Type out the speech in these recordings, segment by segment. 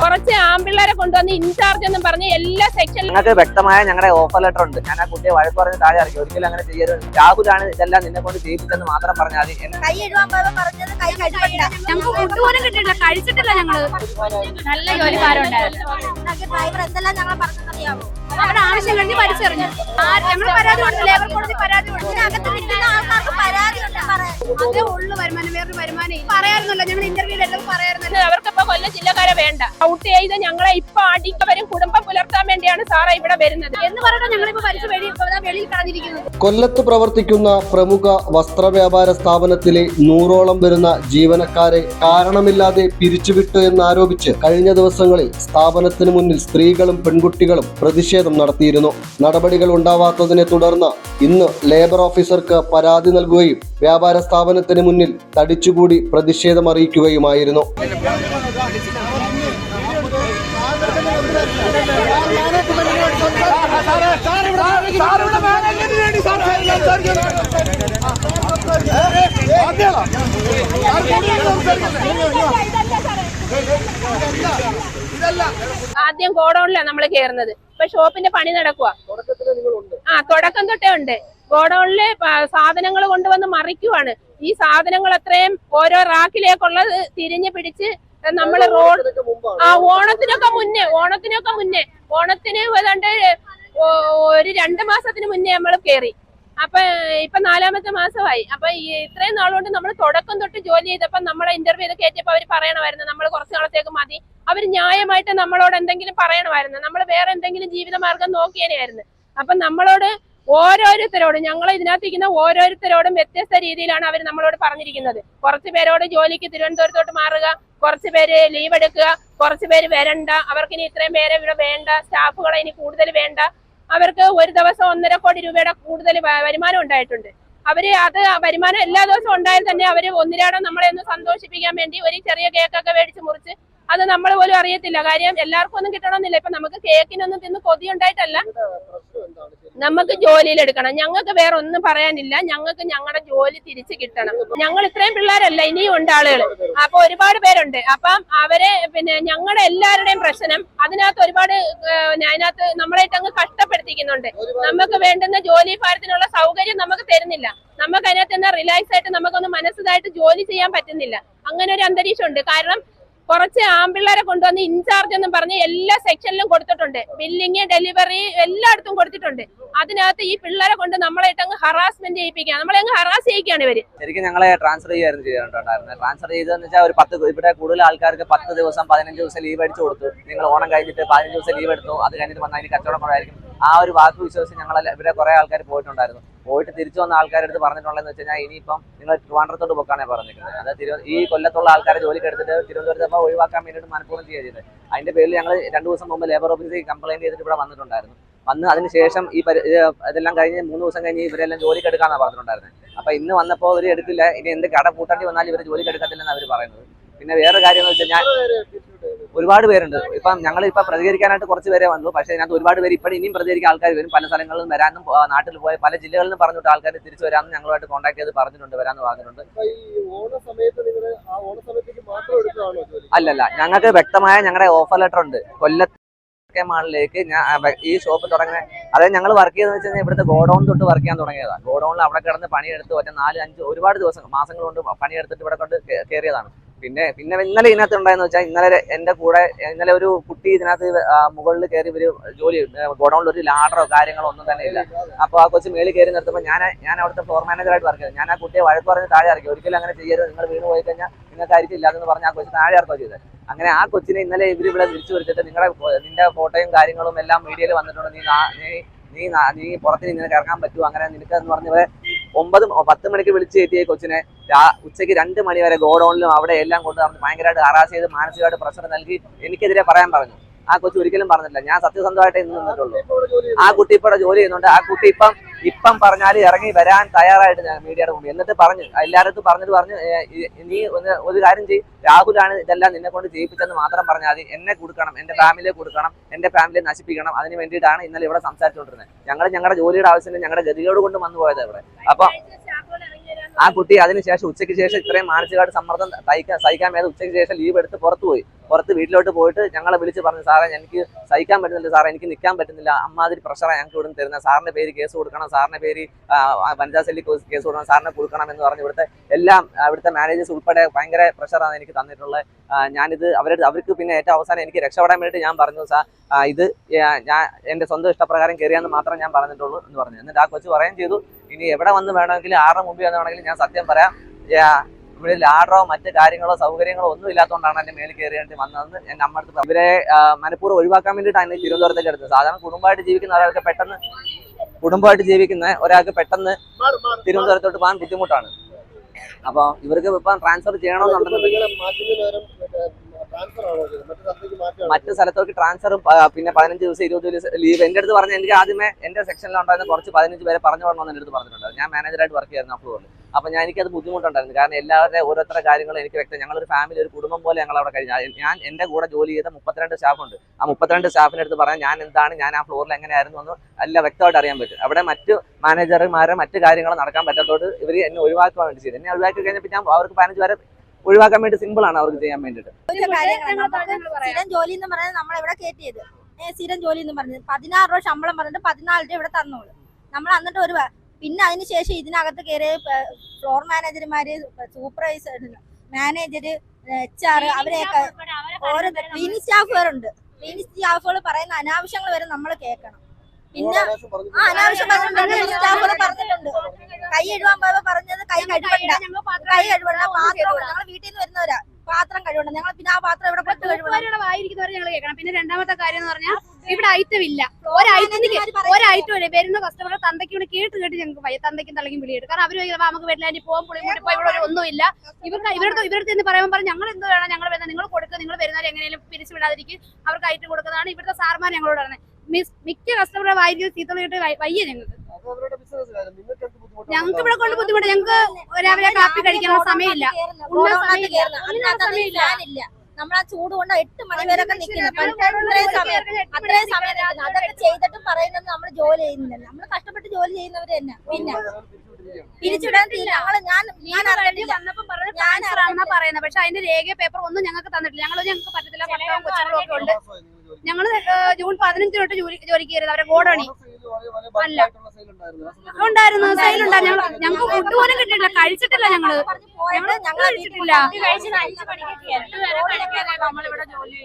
കുറച്ച് ആമ്പിള്ളേരെ കൊണ്ടുവന്ന് ഇൻചാർജ് എന്ന് പറഞ്ഞ് എല്ലാ സെക്ഷനിലും ഞങ്ങൾക്ക് വ്യക്തമായ ഞങ്ങളുടെ ഓഫർ ലെറ്റർ ഉണ്ട്. ഞാൻ ആ കുട്ടിയെ വഴക്ക് പറഞ്ഞ് താഴെ ഇറക്കി. ഒരിക്കലും അങ്ങനെ ചെയ്യരുത്. രാഹുലാണ് ഇതെല്ലാം നിന്നെ കൊണ്ട് ചെയ്യിപ്പിച്ചെന്ന് മാത്രം പറഞ്ഞാൽ മതി. ഞങ്ങൾക്ക് കിട്ടിയില്ല കഴിച്ചിട്ടില്ല ഞങ്ങൾ. നല്ല ആവശ്യം കഴിഞ്ഞ് വലിച്ചെറിഞ്ഞു ഞങ്ങൾ പരാതി കൊടുത്തില്ല? ലേബർ കോടതി പരാതി കൊടുത്തു. അകത്ത് നിൽക്കുന്ന ആൾക്കാർക്ക് അതേ ഉള്ളു വരുമാനം വേറൊരു വരുമാനം. പറയാറുന്നല്ലോ ഞങ്ങൾ ഇന്റർവ്യൂ പറയാറുന്നല്ലോ അവർക്കിപ്പോ കൊല്ലം ജില്ലക്കാരെ വേണ്ട. ഔട്ട് ചെയ്ത് ഞങ്ങളെ ഇപ്പൊ അടിക്കവരും കുടുംബം പുലർത്താൻ വേണ്ടിയാണ് സാറേ ഇവിടെ വരുന്നത്. എന്ന് പറഞ്ഞാൽ ഞങ്ങളിപ്പോ വലിച്ചു വെളിയിൽ കളഞ്ഞിരിക്കുന്നത് കൊല്ലത്ത് പ്രവർത്തിക്കുന്ന പ്രമുഖ വസ്ത്ര വ്യാപാര സ്ഥാപനത്തിലെ നൂറോളം വരുന്ന ജീവനക്കാരെ കാരണമില്ലാതെ പിരിച്ചുവിട്ടു എന്നാരോപിച്ച് കഴിഞ്ഞ ദിവസങ്ങളിൽ സ്ഥാപനത്തിന് മുന്നിൽ സ്ത്രീകളും പെൺകുട്ടികളും പ്രതിഷേധം നടത്തിയിരുന്നു. നടപടികൾ ഉണ്ടാവാത്തതിനെ തുടർന്ന് ഇന്ന് ലേബർ ഓഫീസർക്ക് പരാതി നൽകുകയും വ്യാപാര സ്ഥാപനത്തിന് മുന്നിൽ തടിച്ചുകൂടി പ്രതിഷേധം അറിയിക്കുകയുമായിരുന്നു. ആദ്യം ഗോഡൌണിലാണ് നമ്മൾ കയറുന്നത് ഇപ്പൊ ഷോപ്പിന്റെ പണി നടക്കുക ആ തുടക്കം തൊട്ടേ ഉണ്ട്. ഗോഡൌണിൽ സാധനങ്ങൾ കൊണ്ടുവന്ന് മറിക്കുവാണ്. ഈ സാധനങ്ങൾ അത്രയും ഓരോ റാക്കിലേക്കുള്ളത് തിരിഞ്ഞു പിടിച്ച് നമ്മൾ റോഡ് ആ ഓണത്തിനൊക്കെ മുന്നേ ഓണത്തിനൊക്കെ മുന്നേ ഓണത്തിന് ഏതാണ്ട് ഒരു രണ്ട് മാസത്തിന് മുന്നേ നമ്മൾ കയറി അപ്പൊ ഇപ്പൊ നാലാമത്തെ മാസമായി. അപ്പൊ ഇത്രയും നാളുകൊണ്ട് നമ്മൾ തുടക്കം തൊട്ട് ജോലി ചെയ്തപ്പോ നമ്മളെ ഇന്റർവ്യൂ ചെയ്ത് കയറ്റിയപ്പോ അവർ പറയണമായിരുന്നു. നമ്മൾ കുറച്ച് നാളത്തേക്ക് മതി. അവർ ന്യായമായിട്ട് നമ്മളോട് എന്തെങ്കിലും പറയണമായിരുന്നു. നമ്മൾ വേറെ എന്തെങ്കിലും ജീവിതമാർഗം നോക്കിയേനെയായിരുന്നു. അപ്പൊ നമ്മളോട് ഓരോരുത്തരോടും ഞങ്ങൾ ഇതിനകത്ത് ഇരിക്കുന്ന ഓരോരുത്തരോടും വ്യത്യസ്ത രീതിയിലാണ് അവർ നമ്മളോട് പറഞ്ഞിരിക്കുന്നത്. കുറച്ച് പേരോട് ജോലിക്ക് തിരുവനന്തപുരത്തോട്ട് മാറുക കുറച്ച് പേര് ലീവ് എടുക്കുക കുറച്ച് പേര് വരണ്ട അവർക്കിനി ഇത്രയും പേരെ ഇവിടെ വേണ്ട സ്റ്റാഫുകളെ ഇനി കൂടുതൽ വേണ്ട അവർക്ക് ഒരു ദിവസം ഒന്നര കോടി രൂപയുടെ കൂടുതൽ വരുമാനം ഉണ്ടായിട്ടുണ്ട്. അവർ അത് വരുമാനം എല്ലാ ദിവസവും ഉണ്ടായാൽ തന്നെ അവർ ഒന്നിരാടം നമ്മളെ ഒന്ന് സന്തോഷിപ്പിക്കാൻ വേണ്ടി ഒരു ചെറിയ കേക്കൊക്കെ മേടിച്ച് മുറിച്ച് അത് നമ്മൾ പോലും അറിയത്തില്ല. കാര്യം എല്ലാവർക്കും ഒന്നും കിട്ടണമെന്നില്ല. ഇപ്പൊ നമുക്ക് കേക്കിനൊന്നും തിന്ന് കൊതി ഉണ്ടായിട്ടല്ല. നമുക്ക് ജോലിയിൽ എടുക്കണം ഞങ്ങൾക്ക് വേറെ ഒന്നും പറയാനില്ല. ഞങ്ങൾക്ക് ഞങ്ങളുടെ ജോലി തിരിച്ചു കിട്ടണം. ഞങ്ങൾ ഇത്രയും പിള്ളേരല്ല ഇനിയും ഉണ്ട് ആളുകൾ അപ്പൊ ഒരുപാട് പേരുണ്ട്. അപ്പം അവരെ പിന്നെ ഞങ്ങളുടെ എല്ലാവരുടെയും പ്രശ്നം അതിനകത്ത് ഒരുപാട് അതിനകത്ത് നമ്മളായിട്ട് അങ്ങ് കഷ്ടപ്പെടുത്തിക്കുന്നുണ്ട്. നമുക്ക് വേണ്ടുന്ന ജോലി ഭാരത്തിനുള്ള സൗകര്യം നമുക്ക് തരുന്നില്ല. നമുക്ക് അതിനകത്ത് തന്നെ റിലാക്സ് ആയിട്ട് നമുക്കൊന്ന് മനസ്സിലായിട്ട് ജോലി ചെയ്യാൻ പറ്റുന്നില്ല. അങ്ങനെ ഒരു അന്തരീക്ഷം ഉണ്ട്. കാരണം കുറച്ച് ആമ്പിള്ളേരെ കൊണ്ടുവന്ന് ഇൻചാർജ് എന്ന് പറഞ്ഞ് എല്ലാ സെക്ഷനിലും കൊടുത്തിട്ടുണ്ട്. ബില്ലിങ് ഡെലിവറി എല്ലായിടത്തും കൊടുത്തിട്ടുണ്ട്. അതിനകത്ത് ഈ പിള്ളേരെ കൊണ്ട് നമ്മളായിട്ട് അങ്ങ് ഹറാസ്മെന്റ് ചെയ്യിപ്പിക്കുക. നമ്മളെ അങ്ങ് ഹറാസ് ചെയ്യിക്കുകയാണ് ഇവർ. ശരിക്കും ഞങ്ങളെ ട്രാൻസ്ഫർ ചെയ്യായിരുന്നു ചെയ്തിട്ടുണ്ടായിരുന്നത്. ട്രാൻസ്ഫർ ചെയ്തതെന്ന് വെച്ചാൽ ഒരു പത്ത് ഇവിടെ കൂടുതൽ ആൾക്കാർക്ക് പത്ത് ദിവസം പതിനഞ്ച് ദിവസം ലീവ് അടിച്ചു കൊടുത്തു. നിങ്ങൾ ഓണം കഴിഞ്ഞിട്ട് പതിനഞ്ച് ദിവസം ലീവ് എടുത്തു. അത് കഴിഞ്ഞിട്ട് വന്നാൽ അതിന് കച്ചവടം കുറവായിരിക്കും. ആ ഒരു വാക്ക് വിശ്വസിച്ച് ഞങ്ങൾ ഇവിടെ കുറെ ആൾക്കാർ പോയിട്ടുണ്ടായിരുന്നു. പോയിട്ട് തിരിച്ചു വന്ന ആൾക്കാരുടെ അടുത്ത് പറഞ്ഞിട്ടുള്ളതെന്ന് വെച്ച് കഴിഞ്ഞാൽ ഇനിയിപ്പം നിങ്ങൾ ട്രിവാൻഡ്രത്തോട്ട് പോക്കാണേ പറഞ്ഞിരിക്കുന്നത്. അത് തിരു ഈ കൊല്ലത്തുള്ള ആൾക്കാരെ ജോലിക്ക് എടുത്തിട്ട് തിരുവനന്തപുരത്ത് ഒഴിവാക്കാൻ വേണ്ടിയിട്ട് മനഃപൂർവം ചെയ്യുക ചെയ്തത്. അതിന്റെ പേരിൽ ഞങ്ങൾ രണ്ടു ദിവസം മുമ്പ് ലേബർ ഓഫീസിൽ കംപ്ലൈന്റ് ചെയ്തിട്ട് ഇവിടെ വന്നിട്ടുണ്ടായിരുന്നു. വന്ന് അതിനുശേഷം ഈ ഇതെല്ലാം കഴിഞ്ഞ് മൂന്ന് ദിവസം കഴിഞ്ഞ് ഇവരെല്ലാം ജോലിക്ക് എടുക്കാന്നാണ് പറഞ്ഞിട്ടുണ്ടായിരുന്നത് അപ്പൊ ഇന്ന് വന്നപ്പോൾ ഇവർ എടുക്കില്ല ഇനി എന്ത് കട പൂട്ടേണ്ടി വന്നാൽ ഇവർ ജോലിക്ക് എടുക്കത്തില്ലെന്ന് അവർ പറയുന്നത്. പിന്നെ വേറെ കാര്യം എന്ന് വെച്ചാൽ ഞാൻ ഒരുപാട് പേരുണ്ട്. ഇപ്പം ഞങ്ങൾ ഇപ്പം പ്രതികരിക്കാനായിട്ട് കുറച്ച് പേരെ വന്നു പക്ഷേ ഇതിനകത്ത് ഒരുപാട് പേര് ഇപ്പോഴും ഇനിയും പ്രതികരിക്കാൻ ആൾക്കാർ വരും. പല സ്ഥലങ്ങളിൽ നിന്ന് വരാനും നാട്ടിൽ പോയ പല ജില്ലകളിൽ നിന്ന് പറഞ്ഞിട്ട് ആൾക്കാർ തിരിച്ചു വരാമെന്ന് ഞങ്ങളുമായിട്ട് കോൺടാക്ട് ചെയ്ത് പറഞ്ഞിട്ടുണ്ട് വരാമെന്ന് പറഞ്ഞിട്ടുണ്ട്. അല്ലല്ല ഞങ്ങൾക്ക് വ്യക്തമായ ഞങ്ങളുടെ ഓഫർ ലെറ്റർ ഉണ്ട്. കൊല്ലത്ത് മാളിലേക്ക് ഞാൻ ഈ ഷോപ്പ് തുടങ്ങുന്ന അതായത് ഞങ്ങൾ വർക്ക് ചെയ്തെന്ന് വെച്ച് കഴിഞ്ഞാൽ ഇവിടുത്തെ ഗോഡൗൺ തൊട്ട് വർക്ക് ചെയ്യാൻ തുടങ്ങിയതാണ് ഗോഡൗണിൽ അവിടെ കിടന്ന് പണിയെടുത്ത് ഒറ്റ നാല് അഞ്ച് ഒരുപാട് ദിവസം മാസങ്ങൾ കൊണ്ട് പണിയെടുത്തിട്ട് ഇവിടെ കൊണ്ട് കയറിയതാണ് പിന്നെ പിന്നെ ഇന്നലെ ഇതിനകത്ത് ഉണ്ടായെന്ന് വെച്ചാൽ ഇന്നലെ എന്റെ കൂടെ ഇന്നലെ ഒരു കുട്ടി ഇതിനകത്ത് മുകളിൽ കയറി ഒരു ജോലി ഗോഡൌണിൽ ഒരു ലാഡറോ കാര്യങ്ങളോ ഒന്നും തന്നെ ഇല്ല. അപ്പൊ ആ കൊച്ചു മേളിൽ കയറി നിർത്തുമ്പോൾ ഞാൻ ഞാൻ അവിടുത്തെ ഫ്ലോർ മാനേജറായിട്ട് വർക്ക് ചെയ്തത് ഞാൻ ആ കുട്ടിയെ വഴക്ക് പറഞ്ഞ് താഴെ ഇറക്കി. ഒരിക്കലും അങ്ങനെ ചെയ്യരുത്. നിങ്ങൾ വീണ് പോയി കഴിഞ്ഞാൽ നിങ്ങൾക്കായിരിക്കും ഇല്ലാതെന്ന് പറഞ്ഞ് ആ കൊച്ചു താഴെ ഇറക്കുക ചെയ്തത്. അങ്ങനെ ആ കൊച്ചിനെ ഇന്നലെ ഇവർ ഇവിടെ വിളിച്ചു വരുത്തിട്ട് നിങ്ങളുടെ നിന്റെ ഫോട്ടോയും കാര്യങ്ങളും എല്ലാം മീഡിയയിൽ വന്നിട്ടുണ്ട്. നീ നീ നീ നാ- പുറത്ത് നിനക്ക് ഇറങ്ങാൻ പറ്റുമോ അങ്ങനെ നിനക്ക് എന്ന് പറഞ്ഞ് ഒമ്പത് പത്ത് മണിക്ക് വിളിച്ച് കയറ്റിയ കൊച്ചിനെ ഉച്ചയ്ക്ക് രണ്ട് മണി വരെ ഗോഡൌണിലും അവിടെ എല്ലാം കൊണ്ട് അവർ ഭയങ്കരമായിട്ട് ഹറാസ് ചെയ്ത് മാനസികമായിട്ട് പ്രഷർ നൽകി എനിക്കെതിരെ പറയാൻ പറഞ്ഞു. ആ കൊച്ചു ഒരിക്കലും പറഞ്ഞില്ല. ഞാൻ സത്യസന്ധമായിട്ട് ഇന്ന് നിന്നിട്ടുള്ളൂ. ആ കുട്ടി ഇപ്പോൾ ജോലി ചെയ്യുന്നുണ്ട്. ആ കുട്ടി ഇപ്പം ഇപ്പം പറഞ്ഞാൽ ഇറങ്ങി വരാൻ തയ്യാറായിട്ട് ഞാൻ മീഡിയയുടെ മുമ്പിൽ. എന്നിട്ട് പറഞ്ഞു എല്ലായിടത്തും പറഞ്ഞിട്ട് പറഞ്ഞു നീ ഒന്ന് ഒരു കാര്യം ചെയ്യും. രാഹുലാണ് ഇതെല്ലാം നിന്നെ കൊണ്ട് ജയിപ്പിച്ചെന്ന് മാത്രം പറഞ്ഞാൽ മതി. എന്നെ കൊടുക്കണം. എന്റെ ഫാമിലിയെ കൊടുക്കണം. എന്റെ ഫാമിലിയെ നശിപ്പിക്കണം. അതിന് വേണ്ടിയിട്ടാണ് ഇന്നലെ ഇവിടെ സംസാരിച്ചുകൊണ്ടിരുന്നത്. ഞങ്ങൾ ഞങ്ങളുടെ ജോലിയുടെ ആവശ്യത്തിന് ഞങ്ങളുടെ ഗതികേട് കൊണ്ട് വന്നു പോയത് ഇവിടെ. അപ്പൊ ആ കുട്ടി അതിനുശേഷം ഉച്ചയ്ക്ക് ശേഷം ഇത്രയും മാനസികമായിട്ട് സമ്മർദ്ദം തയ്ക്കാൻ സഹിക്കാൻ മേലെ ഉച്ചയ്ക്ക് ശേഷം ലീവ് എടുത്ത് പുറത്തു പോയി. പുറത്ത് വീട്ടിലോട്ട് പോയിട്ട് ഞങ്ങളെ വിളിച്ച് പറഞ്ഞു സാറേ എനിക്ക് സഹിക്കാൻ പറ്റുന്നില്ല സാറേ എനിക്ക് നിൽക്കാൻ പറ്റുന്നില്ല. അമ്മാതിരി പ്രഷറാണ് ഞങ്ങൾക്ക് ഇവിടുന്ന് തരുന്നത് സാറിന്റെ പേര് കേസ് കൊടുക്കണം സാറിന്റെ പേര് വനിതാ സെല്ലി കേസ് കൊടുക്കണം സാറിനെ കൊടുക്കണം എന്ന് പറഞ്ഞ് ഇവിടുത്തെ എല്ലാം ഇവിടുത്തെ മാനേജേഴ്സ് ഉൾപ്പെടെ ഭയങ്കര പ്രഷറാണ് എനിക്ക് തന്നിട്ടുള്ളത്. ഞാനിത് അവരുടെ അവർക്ക് പിന്നെ ഏറ്റവും അവസാനം എനിക്ക് രക്ഷപ്പെടാൻ വേണ്ടിയിട്ട് ഞാൻ പറഞ്ഞു സാർ ഇത് ഞാൻ എന്റെ സ്വന്തം ഇഷ്ടപ്രകാരം കയറിയാന്ന് മാത്രം ഞാൻ പറഞ്ഞിട്ടുള്ളൂ എന്ന് പറഞ്ഞു. എന്നിട്ട് ആ കൊച്ചു പറയുകയും ചെയ്തു ഇനി എവിടെ വന്ന് വേണമെങ്കിലും ആറ് മുമ്പിൽ വന്ന് വേണമെങ്കിലും ഞാൻ സത്യം പറയാം ഇവിടെ ലാഡറോ മറ്റ് കാര്യങ്ങളോ സൗകര്യങ്ങളോ ഒന്നും ഇല്ലാത്തതുകൊണ്ടാണ് എന്റെ മേലിൽ കയറിയിട്ട് വന്നതെന്ന് എന്റെ അമ്മ അടുത്ത്. ഇവരെ മനഃപൂർവം ഒഴിവാക്കാൻ വേണ്ടിയിട്ടാണ് തിരുവനന്തപുരത്തേക്ക് എടുത്തത് സാധാരണ കുടുംബമായിട്ട് ജീവിക്കുന്ന ഒരാൾക്ക് പെട്ടെന്ന് കുടുംബമായിട്ട് ജീവിക്കുന്ന ഒരാൾക്ക് പെട്ടെന്ന് തിരുവനന്തപുരത്തോട്ട് പോകാൻ ബുദ്ധിമുട്ടാണ് അപ്പൊ ഇവർക്ക് ഇപ്പം ട്രാൻസ്ഫർ ചെയ്യണമെന്നുണ്ടെന്നുണ്ടെങ്കിൽ മറ്റു സ്ഥലത്തോട്ട് ട്രാൻസ്ഫറും പിന്നെ പതിനഞ്ച് ദിവസം ഇരുപത് ദിവസം ലീവ് എന്റെ അടുത്ത് പറഞ്ഞ എനിക്ക് ആദ്യമേ എന്റെ സെക്ഷനിലുണ്ടായിരുന്ന കുറച്ച് പതിനഞ്ച് പേരെ പറഞ്ഞു വിടണമെന്ന് എന്റെ അടുത്ത് പറഞ്ഞിട്ടുണ്ടായിരുന്നു ഞാൻ മാനേജറായിട്ട് വർക്ക് ചെയ്യുന്ന അപ്പോൾ ഫ്ലോറിൽ അപ്പൊ ഞാൻ എനിക്കത് ബുദ്ധിമുട്ടുണ്ടായിരുന്നു. കാരണം എല്ലാവരുടെ ഓരോരുത്തരുടെ കാര്യങ്ങളും എനിക്ക് വ്യക്തം. ഞങ്ങളൊരു ഫാമിലി ഒരു കുടുംബം പോലെ ഞങ്ങൾ അവിടെ കഴിഞ്ഞു. ഞാൻ എന്റെ കൂടെ ജോലി ചെയ്ത മുപ്പത്തിരണ്ട് സ്റ്റാഫുണ്ട് ആ മുപ്പത്തിരണ്ട് സ്റ്റാഫിന്റെ അടുത്ത് പറയാൻ ഞാൻ എന്താണ് ഞാൻ ആ ഫ്ലോറിൽ എങ്ങനെയായിരുന്നു എന്ന് എല്ലാം വ്യക്തമായിട്ട് അറിയാൻ പറ്റും. അവിടെ മറ്റു മാനേജർമാരെ മറ്റു കാര്യങ്ങൾ നടക്കാൻ പറ്റാത്തോട് ഇവർ എന്നെ ഒഴിവാക്കാൻ വേണ്ടി ചെയ്തു. എന്നെ ഒഴിവാക്കി കഴിഞ്ഞപ്പോൾ ഞാൻ അവർക്ക് പതിനഞ്ച് പേരെ ഒഴിവാക്കാൻ വേണ്ടി സിമ്പിൾ ആണ് അവർക്ക് ചെയ്യാൻ വേണ്ടിട്ട് സ്ഥിരം ജോലി എന്ന് പറയുന്നത് നമ്മൾ ഇവിടെ കയറ്റിയത്? സ്ഥിരം ജോലി എന്ന് പറഞ്ഞത്. പതിനാറ് രൂപ ശമ്പളം പറഞ്ഞിട്ട് പതിനാല് രൂപ ഇവിടെ തന്നോളൂ. നമ്മൾ എന്നിട്ട് ഒരു പിന്നെ അതിന് ശേഷം ഇതിനകത്ത് കയറിയ ഫ്ലോർ മാനേജർമാര് സൂപ്പർവൈസർ മാനേജര് എച്ച് ആർ അവരെയൊക്കെ ഓരോ ക്ലീനിക് സ്റ്റാഫുകാരുണ്ട് ക്ലീനിക് സ്റ്റാഫുകൾ പറയുന്ന അനാവശ്യങ്ങൾ വരെ നമ്മൾ കേൾക്കണം. പിന്നെ ആ അനാവശ്യം പറഞ്ഞിട്ടുണ്ട്. സ്റ്റാഫുകൾ പറഞ്ഞിട്ടുണ്ട്. കൈ എഴുവാൻ പോയപ്പോ പറഞ്ഞത് കൈ കഴുകണ്ട. കൈ കഴുകണ്ട. പാത്രം ഞങ്ങൾ വീട്ടിൽ നിന്ന് വരുന്നവരാ. പാത്രം കഴുകണ്ട. ഞങ്ങൾ പിന്നെ ആ പാത്രം ഇവിടെ പത്ത് കഴുകണം ഞങ്ങൾ കേൾക്കണം. പിന്നെ രണ്ടാമത്തെ കാര്യം എന്ന് പറഞ്ഞാൽ ഇവിടെ ഐറ്റം ഇല്ല. ഒരൈറ്റത്തിന് ഒരൈറ്റം ഇല്ല വരുന്ന കസ്റ്റമർ തന്തയ്ക്ക് ഇവിടെ കേട്ട് കേട്ട് ഞങ്ങൾക്ക് വയ്യ. തന്തയ്ക്കും തലയ്ക്കും വിളിയിട്ട് കാരണം അവർ നമുക്ക് വെള്ളാൻഡി പോകും പുളി കൂട്ടി പോയി ഇവിടെ ഒരു ഒന്നുമില്ല. ഇവർക്ക് ഇവരുടെ ഇവരുടെ എന്ന് പറയുമ്പോൾ പറഞ്ഞു ഞങ്ങൾ എന്ത് വേണം? ഞങ്ങൾ വേണം നിങ്ങൾ കൊടുക്കുക. നിങ്ങൾ വരുന്നവർ എങ്ങനെയും പിരിച്ചു വിടാതിരിക്കും. അവർക്ക് ഐറ്റം കൊടുക്കുന്നതാണ് ഇവിടുത്തെ സാർമാർ ഞങ്ങളോട് പറഞ്ഞത്. മിക്ക കസ്റ്റമറുടെ വായിരിക്കും ചീത്ത കേട്ട് വയ്യ ഞങ്ങൾക്ക് ഞങ്ങൾക്ക് ഇവിടെ കൊണ്ട് ബുദ്ധിമുട്ട്. ഞങ്ങൾക്ക് രാവിലെ കാപ്പി കഴിക്കാനുള്ള സമയമില്ല. സമയമില്ല. നമ്മൾ ആ ചൂട് കൊണ്ട് എട്ട് മണി വരെയൊക്കെ നിൽക്കുന്നത് അത്രയും സമയം അത്രയും സമയം അതൊക്കെ ചെയ്തിട്ടും പറയുന്നത് നമ്മൾ ജോലി ചെയ്യുന്നില്ല നമ്മൾ കഷ്ടപ്പെട്ട് ജോലി ചെയ്യുന്നവര് തന്നെ പിന്നെ പിരിച്ചുവിടാൻ ഞങ്ങൾ ഞാൻ ഞാൻ ആണെന്നാ പറയുന്നത് പക്ഷെ അതിന്റെ രേഖ പേപ്പർ ഒന്നും ഞങ്ങൾക്ക് തന്നിട്ടില്ല. ഞങ്ങൾ ഞങ്ങൾക്ക് പറ്റത്തില്ല. ഭർത്താവും ഒക്കെ ഉണ്ട്. ഞങ്ങൾ ജൂൺ പതിനഞ്ച് തൊട്ട് ജോലി ജോലിക്ക് കയറിയത് അവരെ ഗോഡണി അല്ല. ഉണ്ടായിരുന്നു. സെയിൽ ഉണ്ടായിരുന്നു. ഞങ്ങൾ ഞങ്ങൾക്ക് ഫുഡ് പോലും കിട്ടിയിട്ടില്ല. കഴിച്ചിട്ടില്ല ഞങ്ങൾ. ഞങ്ങൾ കഴിച്ചിട്ടില്ല.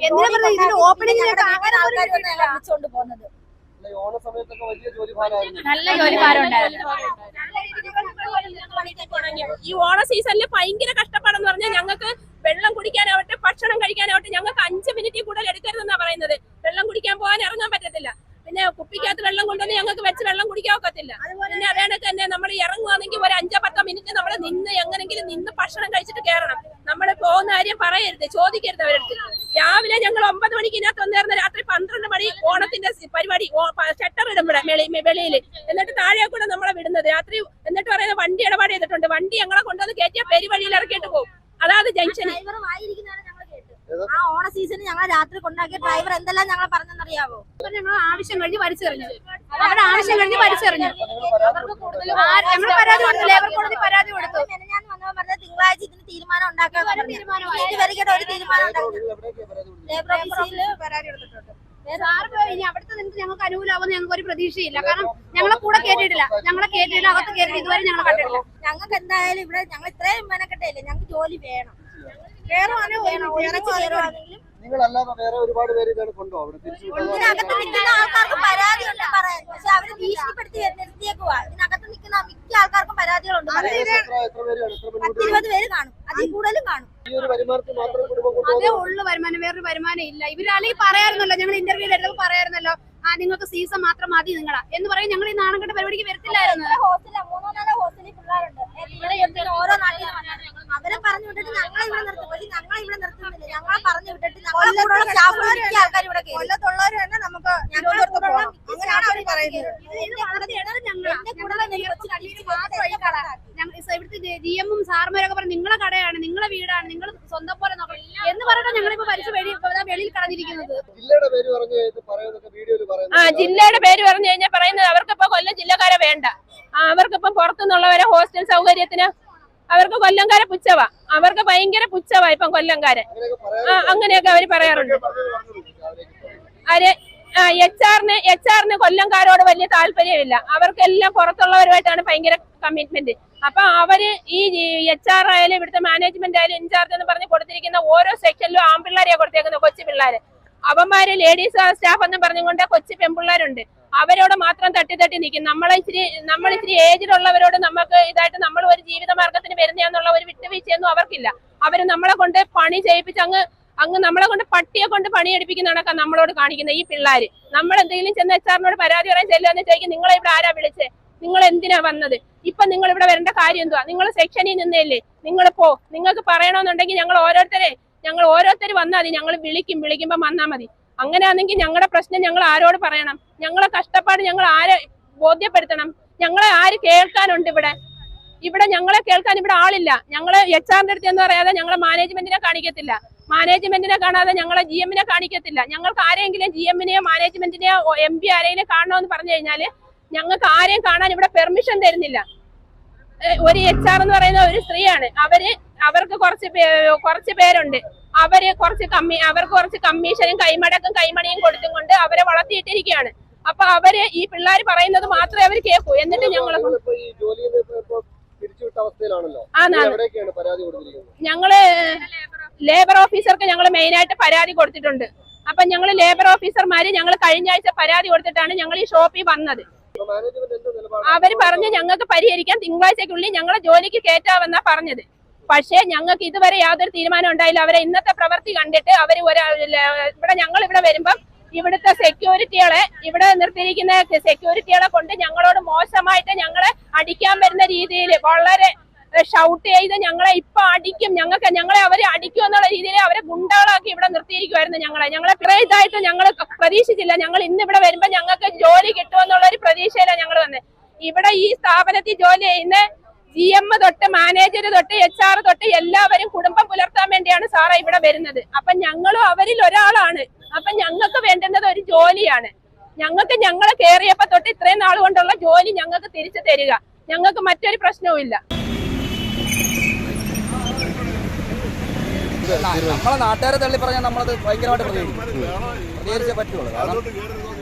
എന്തിനാ പറഞ്ഞത്? ഇതിന്റെ പോലും ആൾക്കാർ പോകുന്നത്. ഓണ സമയത്തൊക്കെ വലിയ ജോലി ഭാരമായിരുന്നു നല്ല ജോലി ഭാരം ഉണ്ടായിരുന്നു ഈ ഓണ സീസണിൽ ഭയങ്കര കഷ്ടപ്പാടെന്ന് പറഞ്ഞാൽ ഞങ്ങൾക്ക് വെള്ളം കുടിക്കാനാവട്ടെ ഭക്ഷണം കഴിക്കാനാവട്ടെ ഞങ്ങൾക്ക് അഞ്ച് മിനിറ്റ് കൂടുതൽ എടുക്കരുതെന്നാ പറയുന്നത്. വെള്ളം കുടിക്കാൻ പോകാൻ ഇറങ്ങാൻ പറ്റത്തില്ല. പിന്നെ കുപ്പിക്കകത്ത് വെള്ളം കൊണ്ടുവന്ന് ഞങ്ങൾക്ക് വെച്ച് വെള്ളം കുടിക്കാൻ ഒക്കത്തില്ല. പിന്നെ അതേ തന്നെ നമ്മൾ ഇറങ്ങുവാണെങ്കിൽ ഒരു അഞ്ചോ പത്തോ മിനിറ്റ് നമ്മൾ നിന്ന് എങ്ങനെങ്കിലും നിന്ന് ഭക്ഷണം കഴിച്ചിട്ട് കയറണം നമ്മൾ പോകുന്ന കാര്യം പറയരുത് ചോദിക്കരുത് അവരടുത്ത്. രാവിലെ ഞങ്ങൾ ഒമ്പത് മണിക്ക് ഇതിനകത്ത് വന്നിരുന്ന രാത്രി പന്ത്രണ്ട് മണി ഓണത്തിന്റെ പരിപാടി. ഷട്ടർ ഇടും ഇവിടെ വെളിയിൽ എന്നിട്ട് താഴെ കൂടെ നമ്മളെ വിടുന്നത്. രാത്രി എന്നിട്ട് പറയുന്നത് വണ്ടി ഇടപാട് ചെയ്തിട്ടുണ്ട്. വണ്ടി ഞങ്ങളെ കൊണ്ടുവന്ന് കയറ്റിയ പെരുവഴിയിൽ ഇറക്കിയിട്ട് പോകും. അതാത് ജംഗ്ഷനിൽ ഡ്രൈവർ വായിരിക്കുന്നതാണ് ഞങ്ങൾ കേട്ടത് ആ ഓണ സീസണിൽ ഞങ്ങൾ രാത്രി കൊണ്ടാക്കിയ ഡ്രൈവർ എന്തെല്ലാം ഞങ്ങൾ പറഞ്ഞെന്നറിയാവോ? ഞങ്ങൾ ആവശ്യം കഴിഞ്ഞ് വലിച്ചെറിഞ്ഞു അവരുടെ ആവശ്യം കഴിഞ്ഞ് വലിച്ചെറിഞ്ഞു ഞങ്ങൾ പരാതി കൊടുത്തു. ലേബർ കോടതി പരാതി കൊടുത്തു. ഞാൻ വന്നപ്പോൾ പറഞ്ഞത് തിങ്കളാഴ്ച ഇതിന് തീരുമാനം ഉണ്ടാക്കാൻ ഇതുവരെയ്ക്കും ഒരു തീരുമാനം ലേബർ ഓഫീസിൽ പരാതി കൊടുത്തിട്ടുണ്ട്? ഇനി അവിടുത്തെ നിങ്ങൾക്ക് ഞങ്ങൾക്ക് അനുകൂലമാവുമെന്ന് ഞങ്ങൾക്ക് ഒരു പ്രതീക്ഷയില്ല. കാരണം ഞങ്ങളെ കൂടെ കേട്ടിട്ടില്ല. ഞങ്ങളെ കേട്ടിട്ടില്ല. അകത്ത് കേട്ടിട്ട് ഇതുവരെ ഞങ്ങൾ കണ്ടിട്ടില്ല. ഞങ്ങൾക്ക് എന്തായാലും ഇവിടെ ഞങ്ങൾ ഇത്രയും മെനക്കെട്ടേ ഞങ്ങൾക്ക് ജോലി വേണം. നിങ്ങളല്ലാതെ വേറെ ഒരുപാട് പേര് ഇതാണ് കൊണ്ടോ അവിടെ തിരിച്ചു ഇതിനകത്ത് നിൽക്കുന്ന ആൾക്കാർക്ക് പരാതിയുണ്ട് പറയാൻ. പക്ഷെ അവർ ഭീഷണിപ്പെടുത്തി നിർത്തിയേക്കുവാ. ഇതിനകത്ത് നിൽക്കുന്ന മിക്ക ആൾക്കാർക്കും പരാതികളുണ്ട് പറയാൻ. എത്ര എത്ര പേരാണ് എത്ര പത്ത് പെൺകുട്ടികൾ ഇരുപത് പേര് കാണും. അതിൽ കൂടുതലും കാണും. ഈ ഒരു വരുമാനത്തിൽ മാത്രം കുടുംബം അതേ കൊണ്ടുപോകുന്നത്? ഉള്ളു വരുമാനം. വേറൊരു വരുമാനം ഇല്ല. ഇവരാണെങ്കിൽ പറയാറുണ്ടല്ലോ ഞങ്ങൾ ഇന്റർവ്യൂ എടുത്തപ്പോൾ പറയായിരുന്നല്ലോ ആ നിങ്ങൾക്ക് സീസൺ മാത്രം മതി നിങ്ങളാ. എന്ന് പറയും. ഞങ്ങൾ ഈ നാണം കെട്ട പരിപാടിക്ക് വരത്തില്ലായിരുന്നു. അവരെ പറഞ്ഞു വിട്ടിട്ട് ഇവിടെ നിർത്തും. പക്ഷെ നിർത്തുന്നില്ല. ഞങ്ങളെ പറഞ്ഞു വിട്ടിട്ട് കൊല്ലത്തുള്ളവർ തന്നെ. നമുക്ക് ഇവിടുത്തെ ജി എമ്മും സാറുമാരൊക്കെ പറഞ്ഞു നിങ്ങളെ കടയാണ് നിങ്ങളെ വീടാണ് നിങ്ങൾ സ്വന്തം പോലെ നോക്കണം. എന്ന് പറഞ്ഞാൽ ഞങ്ങളിപ്പോ ദാ വെളിയിൽ കടന്നിരിക്കുന്നത് ജില്ലയുടെ പേര് പറഞ്ഞു ആ ജില്ലയുടെ പേര് പറഞ്ഞു കഴിഞ്ഞാൽ പറയുന്നത് അവർക്കിപ്പോ കൊല്ലം ജില്ലക്കാരെ വേണ്ട. അവർക്കിപ്പം പുറത്തുനിന്നുള്ളവരെ ഹോസ്റ്റൽ സൗകര്യത്തിന് അവർക്ക് കൊല്ലംകാരെ പുച്ഛവാ. അവർക്ക് ഭയങ്കര പുച്ഛവാ ഇപ്പം കൊല്ലംകാരെ. ആ അങ്ങനെയൊക്കെ അവർ പറയാറുണ്ട്. ആര് എച്ച് ആറിന് എച്ച് ആറിന് കൊല്ലംകാരോട് വലിയ താല്പര്യമില്ല. അവർക്കെല്ലാം പുറത്തുള്ളവരുമായിട്ടാണ് ഭയങ്കര കമ്മിറ്റ്മെന്റ് അപ്പൊ അവർ ഈ എച്ച് ആർ ആയാലും ഇവിടുത്തെ മാനേജ്മെന്റ് ആയാലും ഇൻചാർജ് എന്ന് പറഞ്ഞ് കൊടുത്തിരിക്കുന്ന ഓരോ സെക്ഷനിലും ആൺപിള്ളേരെയാണ് കൊടുത്തേക്കുന്നത് കൊച്ചു പിള്ളേര് അവന്മാര് ലേഡീസ് സ്റ്റാഫ് എന്ന് പറഞ്ഞുകൊണ്ട് കൊച്ചു പെൺപിള്ളേരുണ്ട് അവരോട് മാത്രം തട്ടി തട്ടി നിൽക്കും നമ്മളെ ഇച്ചിരി നമ്മൾ ഇച്ചിരി ഏജിലുള്ളവരോട് നമുക്ക് ഇതായിട്ട് നമ്മൾ ഒരു ജീവിത മാർഗത്തിന് വരുന്നതെന്നുള്ള ഒരു വിട്ടുവീഴ്ചയൊന്നും അവർക്കില്ല. അവർ നമ്മളെ കൊണ്ട് പണി ചെയ്യിപ്പിച്ച് അങ്ങ് അങ്ങ് നമ്മളെ കൊണ്ട് പട്ടിയെ കൊണ്ട് പണിയെടുപ്പിക്കുന്നതൊക്കെ നമ്മളോട് കാണിക്കുന്ന ഈ പിള്ളേര്. നമ്മൾ എന്തെങ്കിലും ചെന്ന് എച്ച് ആറിനോട് പരാതി പറയാൻ ചെല്ലുമെന്ന് ചോദിക്കും നിങ്ങളെ ഇവിടെ ആരാ വിളിച്ചേ? നിങ്ങൾ എന്തിനാ വന്നത്? ഇപ്പൊ നിങ്ങൾ ഇവിടെ വരേണ്ട കാര്യം എന്തുവാ? നിങ്ങൾ സെക്ഷനിൽ നിന്നേല്ലേ നിങ്ങൾ പോ. നിങ്ങൾക്ക് പറയണമെന്നുണ്ടെങ്കിൽ ഞങ്ങൾ ഓരോരുത്തരെ ഞങ്ങൾ ഓരോരുത്തർ വന്നാൽ മതി. ഞങ്ങൾ വിളിക്കും. വിളിക്കുമ്പോൾ വന്നാൽ മതി. അങ്ങനെയാണെങ്കിൽ ഞങ്ങളുടെ പ്രശ്നം ഞങ്ങൾ ആരോട് പറയണം? ഞങ്ങളെ കഷ്ടപ്പാട് ഞങ്ങൾ ആരെ ബോധ്യപ്പെടുത്തണം? ഞങ്ങളെ ആര് കേൾക്കാനുണ്ട് ഇവിടെ? ഇവിടെ ഞങ്ങളെ കേൾക്കാൻ ഇവിടെ ആളില്ല. ഞങ്ങൾ എച്ച് ആറിന്റെ അടുത്ത് എന്ന് പറയാതെ ഞങ്ങളെ മാനേജ്മെന്റിനെ കാണിക്കത്തില്ല. മാനേജ്മെന്റിനെ കാണാതെ ഞങ്ങളെ ജി എമ്മിനെ കാണിക്കത്തില്ല. ഞങ്ങൾക്ക് ആരെങ്കിലും ജി എമ്മിനെയോ മാനേജ്മെന്റിനെയോ എം പി ആരെങ്കിലും കാണണമെന്ന് പറഞ്ഞു കഴിഞ്ഞാൽ ഞങ്ങൾക്ക് ആരെയും കാണാൻ ഇവിടെ പെർമിഷൻ തരുന്നില്ല. ഒരു എച്ച് ആർ എന്ന് പറയുന്ന ഒരു സ്ത്രീയാണ്. അവർ അവർക്ക് കുറച്ച് കുറച്ച് പേരുണ്ട്. അവർ കുറച്ച് കമ്മി അവർക്ക് കുറച്ച് കമ്മീഷനും കൈമടക്കും കൈമണിയും കൊടുത്തും കൊണ്ട് അവരെ വളർത്തിയിട്ടിരിക്കുകയാണ്. അപ്പൊ അവർ ഈ പിള്ളേർ പറയുന്നത് മാത്രമേ അവർ കേൾക്കൂ. എന്നിട്ട് ഞങ്ങൾ ഞങ്ങൾ ലേബർ ഓഫീസർക്ക് ഞങ്ങൾ മെയിൻ ആയിട്ട് പരാതി കൊടുത്തിട്ടുണ്ട്. അപ്പൊ ഞങ്ങൾ ലേബർ ഓഫീസർമാര് ഞങ്ങൾ കഴിഞ്ഞ ആഴ്ച പരാതി കൊടുത്തിട്ടാണ് ഞങ്ങൾ ഈ ഷോപ്പിൽ വന്നത്. അവർ പറഞ്ഞ് ഞങ്ങൾക്ക് പരിഹരിക്കാൻ തിങ്കളാഴ്ചക്കുള്ളിൽ ഞങ്ങളെ ജോലിക്ക് കയറ്റാമെന്നാ പറഞ്ഞത്. പക്ഷേ ഞങ്ങൾക്ക് ഇതുവരെ യാതൊരു തീരുമാനം ഉണ്ടായില്ല. അവരെ ഇന്നത്തെ പ്രവൃത്തി കണ്ടിട്ട് അവർ ഇവിടെ ഞങ്ങൾ ഇവിടെ വരുമ്പം ഇവിടുത്തെ സെക്യൂരിറ്റികളെ ഇവിടെ നിർത്തിയിരിക്കുന്ന സെക്യൂരിറ്റികളെ കൊണ്ട് ഞങ്ങളോട് മോശമായിട്ട് ഞങ്ങളെ അടിക്കാൻ വരുന്ന രീതിയിൽ വളരെ ഷൗട്ട് ചെയ്ത് ഞങ്ങളെ ഇപ്പൊ അടിക്കും. ഞങ്ങൾക്ക് ഞങ്ങളെ അവരെ അടിക്കും എന്നുള്ള രീതിയിൽ അവരെ ഗുണ്ടകളാക്കി ഇവിടെ നിർത്തിയിരിക്കുമായിരുന്നു ഞങ്ങളെ. ഞങ്ങളെ ഇതായിട്ട് ഞങ്ങൾ പ്രതീക്ഷിച്ചില്ല. ഞങ്ങൾ ഇന്ന് ഇവിടെ വരുമ്പോൾ ഞങ്ങൾക്ക് ജോലി കിട്ടുമെന്നുള്ള ഒരു പ്രതീക്ഷയിലാണ് ഞങ്ങൾ വന്നത്. ഇവിടെ ഈ സ്ഥാപനത്തിൽ ജോലി ചെയ്യുന്ന ജി എം തൊട്ട് മാനേജർ തൊട്ട് എച്ച് ആർ തൊട്ട് എല്ലാവരും കുടുംബം പുലർത്താൻ വേണ്ടിയാണ് സാറേ ഇവിടെ വരുന്നത്. അപ്പൊ ഞങ്ങളും അവരിൽ ഒരാളാണ്. അപ്പൊ ഞങ്ങൾക്ക് വേണ്ടുന്നത് ഒരു ജോലിയാണ്. ഞങ്ങൾക്ക് ഞങ്ങളെ കയറിയപ്പോ തൊട്ട് ഇത്രയും നാൾ കൊണ്ടുള്ള ജോലി ഞങ്ങൾക്ക് തിരിച്ചു തരിക. ഞങ്ങൾക്ക് മറ്റൊരു പ്രശ്നവും ഇല്ല. നമ്മളെ നാട്ടുകാരെ തള്ളി പറഞ്ഞാൽ നമ്മളത് ഭയങ്കരമായിട്ട് പ്രതികരിക്കും. പ്രതികരിച്ചേ പറ്റുള്ളൂ. കാരണം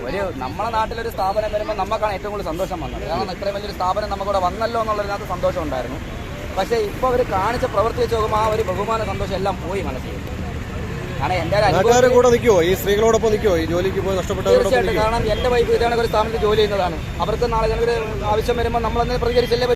ഒരു നമ്മുടെ നാട്ടിലൊരു സ്ഥാപനം വരുമ്പോൾ നമുക്കാണ് ഏറ്റവും കൂടുതൽ സന്തോഷം വന്നത്. കാരണം ഇത്രയും വലിയൊരു സ്ഥാപനം നമുക്കിവിടെ വന്നല്ലോ എന്നുള്ളതിനകത്ത് സന്തോഷം ഉണ്ടായിരുന്നു. പക്ഷേ ഇപ്പോൾ അവർ കാണിച്ച പ്രവൃത്തി വെച്ച് നോക്കുമ്പോൾ ആ ഒരു ബഹുമാന സന്തോഷം എല്ലാം പോയി മനസ്സിൽ. കാരണം എന്റെ കൂടെ ഈ സ്ത്രീകളോടൊപ്പം ഈ ജോലിക്ക് പോയി നഷ്ടപ്പെട്ടവരോടൊപ്പം തീർച്ചയായിട്ടും. കാരണം എന്റെ വൈഫ് ഇതാണ് ഒരു സ്ഥാപനത്തിൽ ജോലി ചെയ്യുന്നതാണ്. അവർക്ക് നാളെ ഒരു ആവശ്യം വരുമ്പോൾ നമ്മളെന്നെ പ്രതികരിച്ചല്ലേ.